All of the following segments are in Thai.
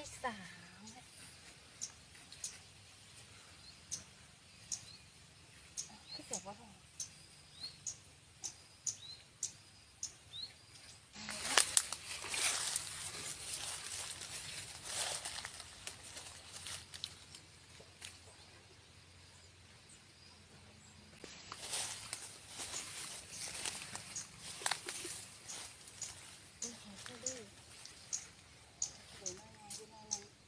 ที่สามที่เสียงว่าอะไรอุ๊ยหายไปดิเดี๋ยวหน้าๆอยู่หน้า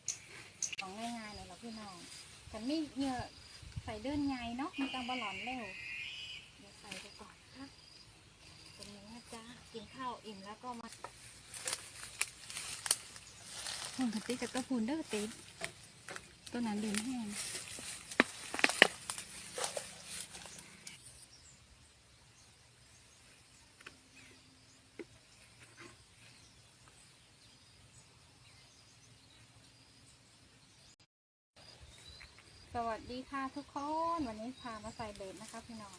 ๆของง่ายๆเลยเหรอพี่น้องันไม่เยอะใส่เดินไงเนาะมันจังบอลลอนเร็วเดี๋ยวใส่ไปก่อนค่ะตรงนี้นะจ๊ะกินข้าวอิ่มแล้วก็มาหุ่นติกกับกระพุนเด้อติดตัวนั้นดินแห้ง สวัสดีค่ะทุกคนวันนี้พามาใส่เบสนะคะพี่น้อง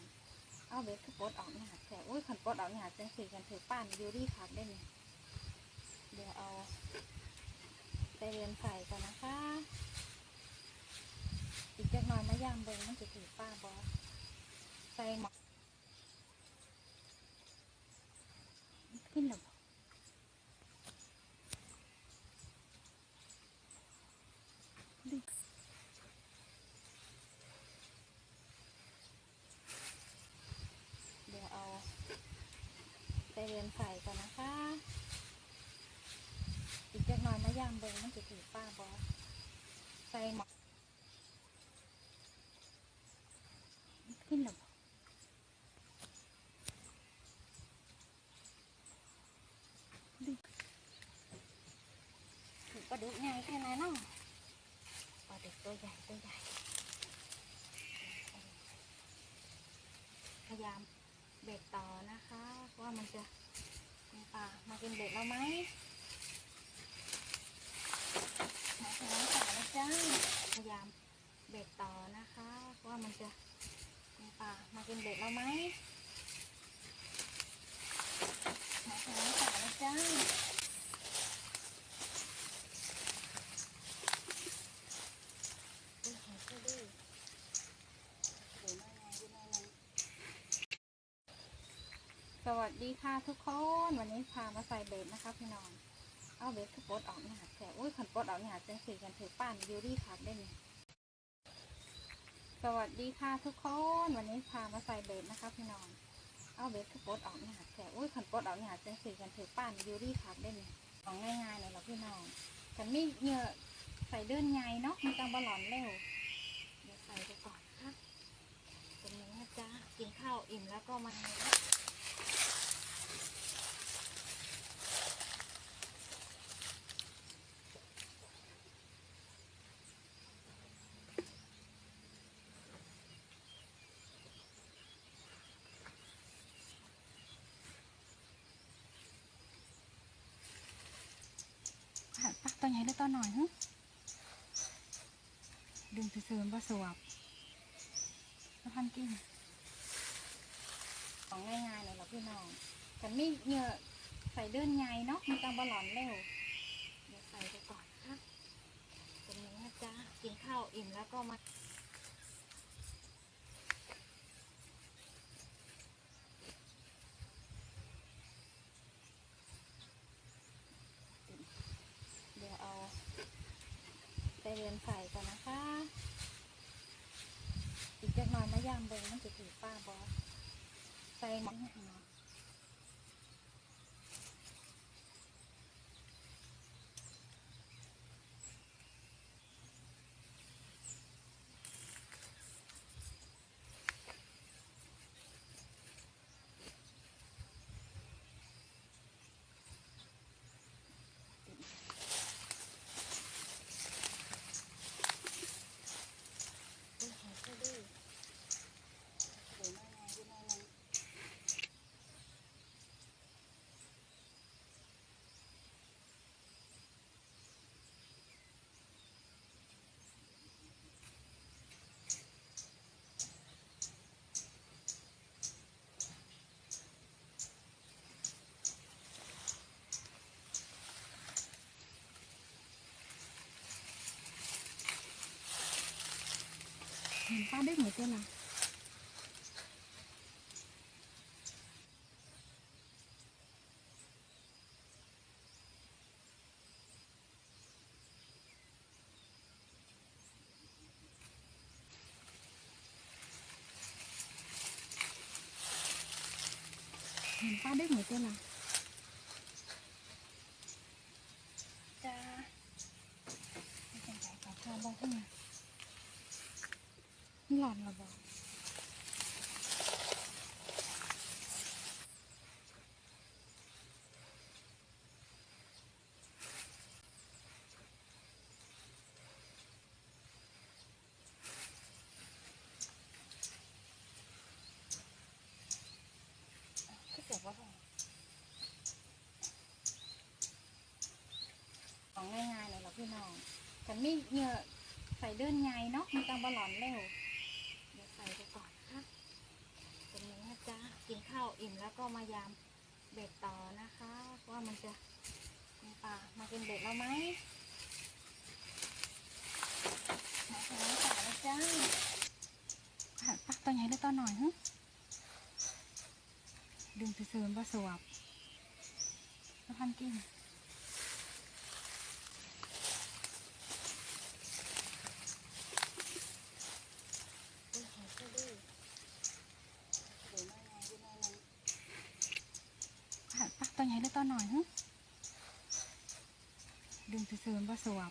เอาเบสคือปดออกเนี่ยแต่อุ้ยขันปดออกเนี่ยจังสีกันถือป้านยูรี่ครับได้ไหมเดี๋ยวเอาไปเรียนใส่ก่อนนะคะ อีกจักหน่อยมายามเบงมันจะถือป้าบอใส่หมอกขึ้นหรอบ่ดิ เดี๋ยวเอาไป เรียนใส่ก่อนนะคะ อีกจักหน่อยมายามเบิ้งมันจะถือป้าบอใส่หมอกขึ้นหรอบ่ดิถือปลาดุกใหญ่แค่ไหนเนาะปลาดุกตัวใหญ่ตัวใหญ่พยายาม เบ็ดต่อนะคะ ว่ามันจะมีปลามากินเบ็ดเราไหมมาถึงน้ำต่อนะจ้าพยายามเบ็ดต่อนะคะ ว่ามันจะมีปลามากินเบ็ดเราไหมมาถึงน้ำต่อนะจ้าอุ้ยหายไปดิเดี๋ยวหน้าๆอยู่หน้าๆ ส วัสดีค่ะทุกคนวันนี้พามาใส่เบสนะคะพี่น้องเอาเบสคือปดออกเนี่ยแต่อุ้ยขันปดออกเนี่ยจังสีกันถือป้านยูรี่ครับได้ไหมสวัสดีค่ะทุกคนวันนี้พามาใส่เบสนะคะพี่น้องเอาเบสคือปดออกเนี่ยแต่อุ้ยขันปดออกเนี่ยจังสีกันถือป้านยูรี่ครับได้ไหมของง่ายๆเลยเหรอพี่น้องฉันไม่เยอะใส่เดินไงเนาะมันจังบอลลอนเร็วเดี๋ยวใส่ไปก่อนนะคะตรงนี้นะจ๊ะกินข้าวอิ่มแล้วก็มา ตัวใหญ่ได้ตัวหน่อยฮึดึงเสริมว่าสวบแล้วพันกินของง่ายๆเลยเหรอพี่น้องกันไม่เยอะใส่เดินไงเนาะมันจังบอลลอนเร็วเดี๋ยวใส่ไปก่อนนะคะตรงนี้นะจ๊ะกินข้าวอิ่มแล้วก็มาเดี๋ยวเอาไป เรียนใส่กันนะคะ อีกจักหน่อยมายามเบิ้งมันจะถือป้าบอใส่หมอนาะอุ้ยหายไปดิเดี๋ยวหน้าๆอยู่หน้าๆ ห็นป้าได้หัวเจ้าละเห็นป้าได้หัวเจ้าละจ้าไม่เป็นไรขอพาบอกขึ้นมา หลอนราบอกก็เสียว่าของง่ายๆเลยเหรอพี่น้องฉันไม่เยอะใส่เดินไงเนาะมันจังบอลอนเร็วเดี๋ยวใส่ไปก่อนนะคะตรงนี้นะจ๊ะกิน ข้าวอิ่มแล้วก็มายามเบ็ดต่อนะคะ ว่ามันจะมีปลามากินเบ็ดเราไหมมาถึงแล้วต่อแล้วจ้าหันปะตัวใหญ่ได้ตัวหน่อยฮึดึงเสริมประสวบแล้วพันกิ่งหันปะตัว ใหญ่หรือตัวหน่อยฮึดึงไปเสริมประสวบ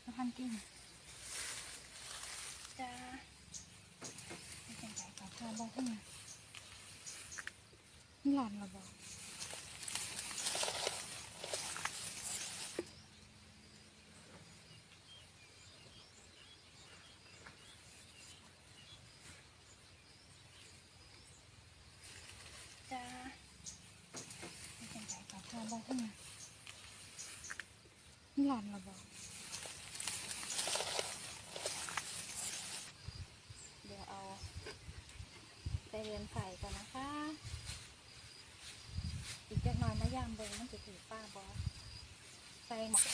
แล้วพันกิ่งจ้าไม่เป็นไรขอพาบอกขึ้นมา หลอนเหราบอกจ้าไม่เป็นไรขอพาบอกขึ้นมาหลอนเหราบอกเดี๋ยวเอาไปเรียนใส่ก่อนนะคะ อีกจักหน่อยมะยามเบิงมันจะถือป้าบอสใส่หมอก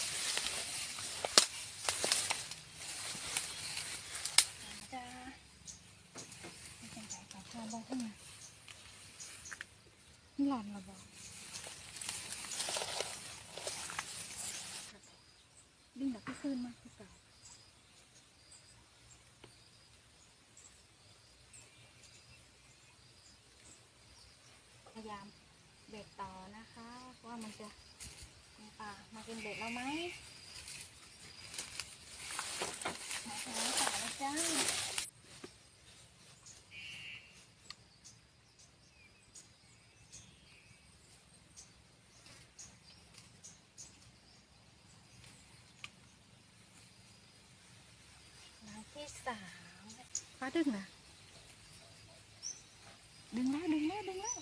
จ้าไม่เป็นไรขอพาบอสขึ้นมาหลอนเหราบอกดึงดอกที่คืนมาที่เก่าพยายาม เบ็ดต่อนะคะ ว่ามันจะ มีปลามากินเบ็ดเราไหมมาถึงแล้วต่อแล้วจ้าหลังที่สามป้าดึงนะดึงแล้วดึงแล้วดึงแล้ว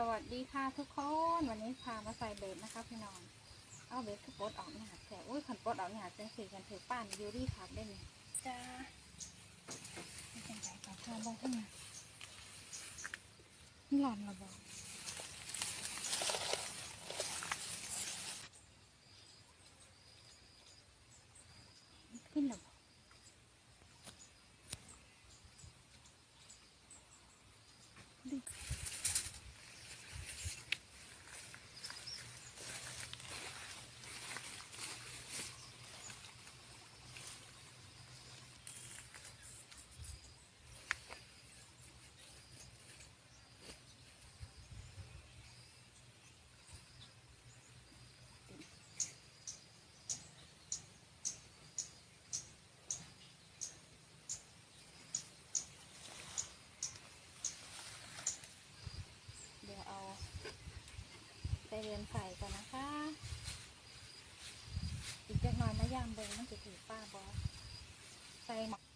สวัสดีค่ะทุกคนวันนี้พามาใส่เบสนะคะพี่น้องเอาเบสคือปลดออกเนี่ยแต่อุ้ยขันปลดออกเนี่ยจังสีกันถือป้านยูรี่ขับได้ไหมจ้าไม่เป็นไรขอพาบอกขึ้นมาหลอนเหราบอกขึ้นเหรอบอกดิเเรียนใส่ก่อนนะคะ อีกจักน่อยมายามเบอร์มันจะถือป้าบอใส่หมก